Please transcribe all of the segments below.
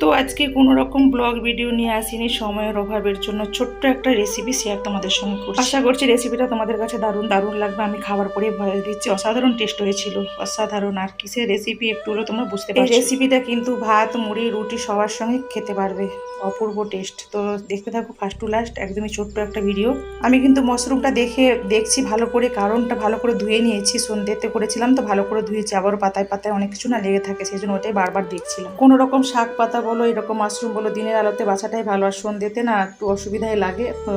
তো আজকে কোনো রকম ব্লগ ভিডিও নিয়ে আসিনি সময়ের অভাবের জন্য। ছোট্ট একটা রেসিপি শেয়ার তোমাদের সঙ্গে করছি। আশা করছি রেসিপিটা তোমাদের কাছে দারুণ দারুণ লাগবে। আমি খাবার পরে ভয় দিচ্ছি। অসাধারণ টেস্ট হয়েছিল। অসাধারণ। আর কিসের রেসিপি একটু হলো তোমরা বুঝতে পারছ। রেসিপিটা কিন্তু ভাত মুড়ি রুটি সবার সঙ্গে খেতে পারবে। অপূর্ব টেস্ট তো দেখতে থাকো ফার্স্ট টু লাস্ট একদমই ছোট্ট একটা ভিডিও আমি কিন্তু মাশরুমটা দেখে দেখছি ভালো করে কারণটা ভালো করে ধুয়ে নিয়েছি। সন্ধ্যেতে করেছিলাম তো ভালো করে ধুয়েছি। আবারও পাতায় পাতায় অনেক কিছু না লেগে থাকে সেই জন্য ওটাই বারবার দেখছিলাম। কোনো রকম শাক পাতা বলো, এরকম মাশরুম বলো, দিনের আলোতে বাছাটাই ভালো আর সন্ধ্যেতে না একটু অসুবিধাই লাগে, তো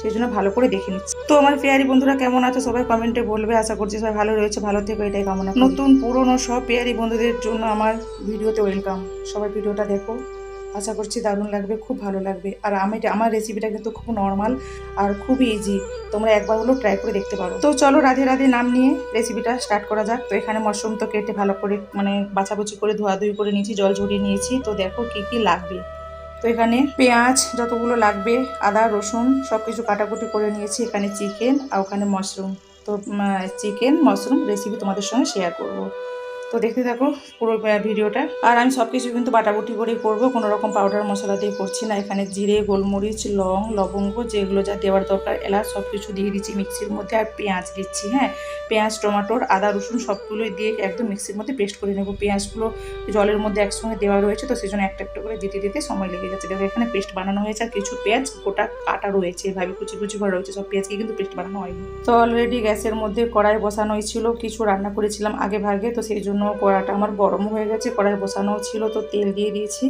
সেই জন্য ভালো করে দেখে নিচ্ছি। তো আমার পেয়ারি বন্ধুরা কেমন আছে? সবাই কমেন্টে বলবে, আশা করছি সবাই ভালো রয়েছে, ভালো থেকো, এটাই কামনা নতুন পুরনো সব পেয়ারি বন্ধুদের জন্য আমার ভিডিওতে ওয়েলকাম সবাই ভিডিওটা দেখো। আশা করছি দারুণ লাগবে, খুব ভালো লাগবে। আর আমি আমার রেসিপিটা কিন্তু খুব নর্মাল আর খুবই ইজি তোমরা একবার হলেও ট্রাই করে দেখতে পারো। তো চলো রাধে রাধে নাম নিয়ে রেসিপিটা স্টার্ট করা যাক। তো এখানে মাশরুম তো কেটে ভালো করে মানে বাছাবুচি করে, ধোয়াধুয়ি করে নিয়েছি, জল ঝরিয়ে নিয়েছি। তো দেখো কী কী লাগবে। তো এখানে পেঁয়াজ যতগুলো লাগবে, আদা, রসুন সব কিছু কাটাকুটি করে নিয়েছি। এখানে চিকেন আর ওখানে মাশরুম। তো চিকেন মাশরুম রেসিপি তোমাদের সঙ্গে শেয়ার করব। তো দেখতে থাকো পুরো ভিডিওটা। আর আমি সব কিছু কিন্তু বাটাবুটি করেই করব, কোনো রকম পাউডার মশলা দিয়ে করছি না। এখানে জিরে, গোলমরিচ, লং, লবঙ্গ যেগুলো যা দেওয়ার দরকার, এলাচ সব কিছু দিয়ে দিচ্ছি মিক্সির মধ্যে আর পেঁয়াজ দিচ্ছি হ্যাঁ? পেঁয়াজ টমেটোর আদা, রসুন সবগুলোই দিয়ে একদম মিক্সির মধ্যে পেস্ট করে নেব। পেঁয়াজগুলো জলের মধ্যে একসঙ্গে দেওয়া রয়েছে, তো সেই জন্য একটা একটা করে দিতে দিতে সময় লেগে যাচ্ছে। দেখো এখানে পেস্ট বানানো হয়েছে, আর কিছু পেঁয়াজ, গোটা কাটা রয়েছে। এভাবে কুচি কুচি করা রয়েছে, সব পেঁয়াজকে কিন্তু পেস্ট বানানো হয়নি। তো অলরেডি গ্যাসের মধ্যে কড়াই বসানোই ছিল, কিছু রান্না করেছিলাম আগে ভাগে, তো সেই জন্য কড়াটা আমার গরম হয়ে গেছে কড়াই বসানো ছিল তো তেল দিয়ে দিয়েছি।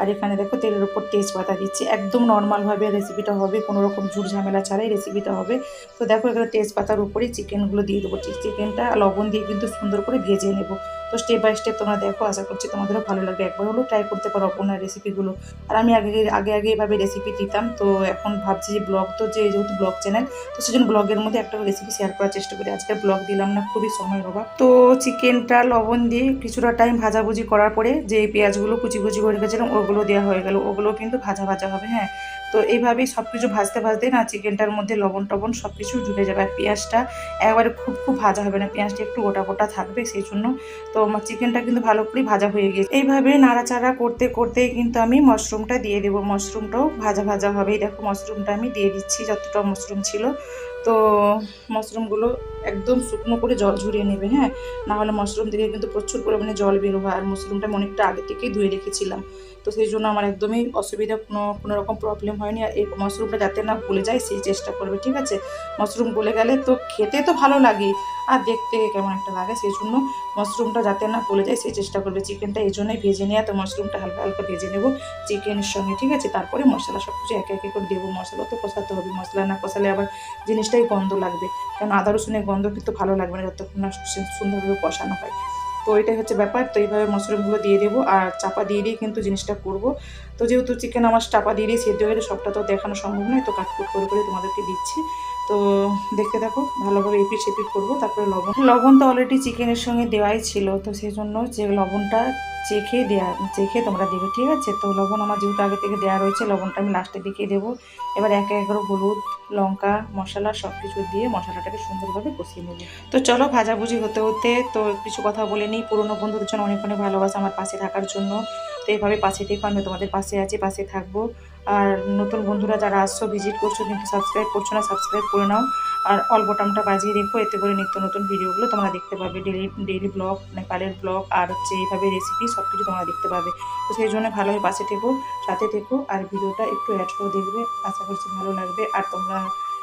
আর এখানে দেখো তেলের উপর তেজপাতা দিচ্ছি। একদম নর্মালভাবে রেসিপিটা হবে, কোনো রকম ঝুট ঝামেলা ছাড়াই রেসিপিটা হবে। তো দেখো এখানে তেজপাতার উপরেই চিকেনগুলো দিয়ে দেবো। চিকেনটা লবণ দিয়ে কিন্তু সুন্দর করে ভেজে নেব। তো স্টেপ বাই স্টেপ তোমরা দেখো, আশা করছি তোমাদেরও ভালো লাগবে। একবার হলেও ট্রাই করতে পারো অপনার রেসিপিগুলো আর আমি আগে আগে আগে এভাবে রেসিপি দিতাম, তো এখন ভাবছি যে ব্লগ তো যে যেহেতু ব্লগ চ্যানেল তো সেজন্য ব্লগের মধ্যে একটা রেসিপি শেয়ার করার চেষ্টা করি। আজকে ব্লগ দিলাম না, খুবই সময় অভাব তো চিকেনটা লবণ দিয়ে কিছুটা টাইম ভাজাভুজি করার পরে যে পেঁয়াজগুলো কুচি কুচি করে রেখেছিলাম ওগুলো দেওয়া হয়ে গেল, ওগুলো কিন্তু ভাজা ভাজা হবে হ্যাঁ। তো এইভাবেই সব কিছু ভাজতে ভাজতে না চিকেনটার মধ্যে লবণ টবণ সব কিছু ঢুকে যাবে আর পেঁয়াজটা একবারে খুব খুব ভাজা হবে না, পেঁয়াজটা একটু গোটা গোটা থাকবে সেই জন্য তো আমার চিকেনটা কিন্তু ভালো করে ভাজা হয়ে গেছে। এইভাবে নাড়াচাড়া করতে করতে কিন্তু আমি মাশরুমটা দিয়ে দেবো, মাশরুমটাও ভাজা ভাজা হবে। এই দেখো মাশরুমটা আমি দিয়ে দিচ্ছি, যতটা মাশরুম ছিল তো মাশরুমগুলো একদম শুকনো করে জল ঝরিয়ে নেবে হ্যাঁ? না হলে মাশরুম থেকে কিন্তু প্রচুর পরিমাণে জল বের হয়, আর মাশরুমটা আমি অনেকটা আগে থেকেই ধুয়ে রেখেছিলাম। তো সেই জন্য আমার একদমই অসুবিধা, কোনো কোনো রকম প্রবলেম হয়নি। আর এই মাশরুমটা যাতে না ভুলে যায়, সেই চেষ্টা করবে, ঠিক আছে? মাশরুম গলে গেলে তো খেতে তো ভালো লাগে, আর দেখতে কেমন একটা লাগে, সেই জন্য মাশরুমটা যাতে না গলে যায়, সেই চেষ্টা করবে। চিকেনটা এই জন্যই ভেজে নেওয়া তো মাশরুমটা হালকা হালকা ভেজে নেব চিকেনের সঙ্গে, ঠিক আছে? তারপরে মশলা সব কিছু একে একে করে দেবো। মশলা তো কষাতে হবে, মশলা না কষালে আবার জিনিসটাই গন্ধ লাগবে। কারণ আদা রসুনের গন্ধ কিন্তু ভালো লাগবে না, যতক্ষণ না সুন্দরভাবে কষানো হয়। তো এটাই হচ্ছে ব্যাপার। তো এইভাবে মাশরুমগুলো দিয়ে দেবো আর চাপা দিয়ে দিয়ে কিন্তু জিনিসটা করব। তো যেহেতু চিকেন আমার চাপা দিয়ে দিয়ে সেদ্ধ হয়ে সবটা তো দেখানো সম্ভব নয়, তো কাটকুট করে করে তোমাদেরকে দিচ্ছি। তো দেখতে থাকো, ভালোভাবে এপিট সেপিট করব, তারপরে লবণ। লবণ তো অলরেডি চিকেনের সঙ্গে দেওয়াই ছিল, তো সেই জন্য যে লবণটা চেখে দেওয়া চেখে তোমরা দেবে, ঠিক আছে? তো লবণ আমার যেহেতু আগে থেকে দেওয়া রয়েছে, লবণটা আমি লাস্টের দিকে দেবো। এবার একে এক করে হলুদ, লঙ্কা, মশলা সব কিছু দিয়ে মশলাটাকে সুন্দরভাবে কষিয়ে নেব। তো চলো ভাজাভুজি হতে হতে তো কিছু কথা বলে নিই, পুরনো বন্ধুদের জন্য অনেক অনেক ভালোবাসা আমার পাশে থাকার জন্য। তো এইভাবে পাশে থেকো আমি তোমাদের পাশে আছি, পাশে থাকব। আর নতুন বন্ধুরা যারা আসছো ভিজিট করছ কিন্তু সাবস্ক্রাইব করছ না সাবস্ক্রাইব করে নাও। আর অল বোটামটা বাজিয়ে রেখো, এতে করে নিত্য নতুন ভিডিওগুলো তোমরা দেখতে পাবে। ডেলি ডেইলি ব্লগ নেপালের ব্লগ আর হচ্ছে এইভাবে রেসিপি সব কিছু তোমরা দেখতে পাবে। তো সেই জন্য ভালোভাবে পাশে থেকো, সাথে থেকো, আর ভিডিওটা একটু অ্যাড করে দেখবে, আশা করছি ভালো লাগবে। আর তোমরা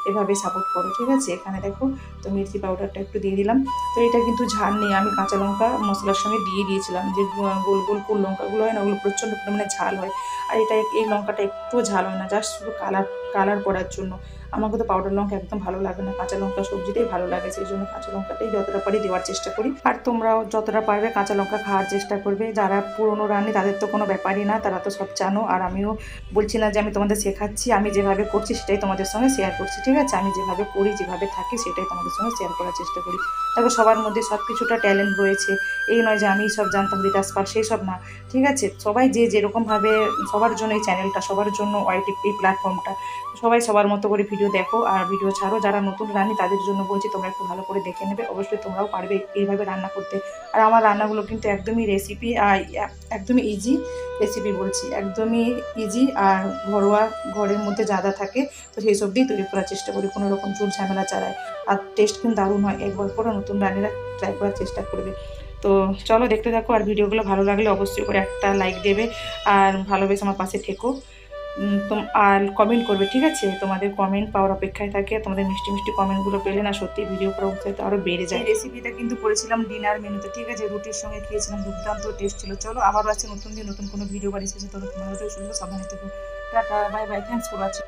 এভাবে সাপোর্ট করো, ঠিক আছে? এখানে দেখো, তো মির্চি পাউডারটা একটু দিয়ে দিলাম। তো এটা কিন্তু ঝাল নেই, আমি কাঁচা লঙ্কা মশলার সঙ্গে দিয়ে দিয়েছিলাম। যে গোল গোল কুল লঙ্কাগুলো হয় না, ওগুলো প্রচণ্ড পরিমাণে ঝাল হয়। আর এটা এই লঙ্কাটা একটুও ঝাল হয় না জাস্ট শুধু কালার কালার করার জন্য। আমাকে তো পাউডার লঙ্কা একদম ভালো লাগে না, কাঁচা লঙ্কা সবজিতেই ভালো লাগে, সেই জন্য কাঁচা লঙ্কাটাই যতটা পারি দেওয়ার চেষ্টা করি। আর তোমরাও যতটা পারবে কাঁচা লঙ্কা খাওয়ার চেষ্টা করবে। যারা পুরনো রান্নি তাদের তো কোনো ব্যাপারই না, তারা তো সব জানো। আর আমিও বলছি না যে আমি তোমাদের শেখাচ্ছি, আমি যেভাবে করছি সেটাই তোমাদের সঙ্গে শেয়ার করছি, ঠিক আছে? আমি যেভাবে করি, যেভাবে থাকি সেটাই তোমাদের সঙ্গে শেয়ার করার চেষ্টা করি। দেখো সবার মধ্যে সব কিছুটা ট্যালেন্ট রয়েছে। এই নয় যে আমি সব জানতাম রিতাস পাল, সেই সব না, ঠিক আছে? সবাই যে যেরকমভাবে সবার জন্য এই চ্যানেলটা সবার জন্য ওয়াইটি এই প্ল্যাটফর্মটা সবাই সবার মতো করে ভিডিও দেখো আর ভিডিও ছাড়ো। যারা নতুন রান্নি তাদের জন্য বলছি তোমরা একটু ভালো করে দেখে নেবে। অবশ্যই তোমরাও পারবে এইভাবে রান্না করতে। আর আমার রান্নাগুলো কিন্তু একদমই রেসিপি একদমই ইজি রেসিপি বলছি। একদমই ইজি আর ঘরোয়া ঘরের মধ্যে যা যা থাকে, তো সেই সব দিয়েই তৈরি করার চেষ্টা করি। কোনো রকম চুল ঝামেলা চালায় আর টেস্ট কিন্তু দারুণ হয়। একবার করে নতুন রান্নারা ট্রাই করার চেষ্টা করবে। তো চলো দেখতে থাকো। আর ভিডিওগুলো ভালো লাগলে অবশ্যই করে একটা লাইক দেবে। আর ভালোবেসে আমার পাশে থেকো। কমেন্ট করবে, ঠিক আছে? তোমাদের কমেন্ট পাওয়ার অপেক্ষায় থাকে, তোমাদের মিষ্টি মিষ্টি কমেন্টগুলো পেলে না সত্যি ভিডিও করা উৎসাহিত আরও বেড়ে যায়। রেসিপিটা কিন্তু করেছিলাম ডিনার মেনুতে ঠিক আছে? রুটির সঙ্গে খেয়েছিলাম, দুর্দান্ত টেস্ট ছিল। চলো, আবারও আছে নতুন দিন, নতুন কোনো ভিডিও বাড়ি এসেছে তবে তোমাদের সুন্দর, সাবধানে থেকো। Tata bye bye thanks for watching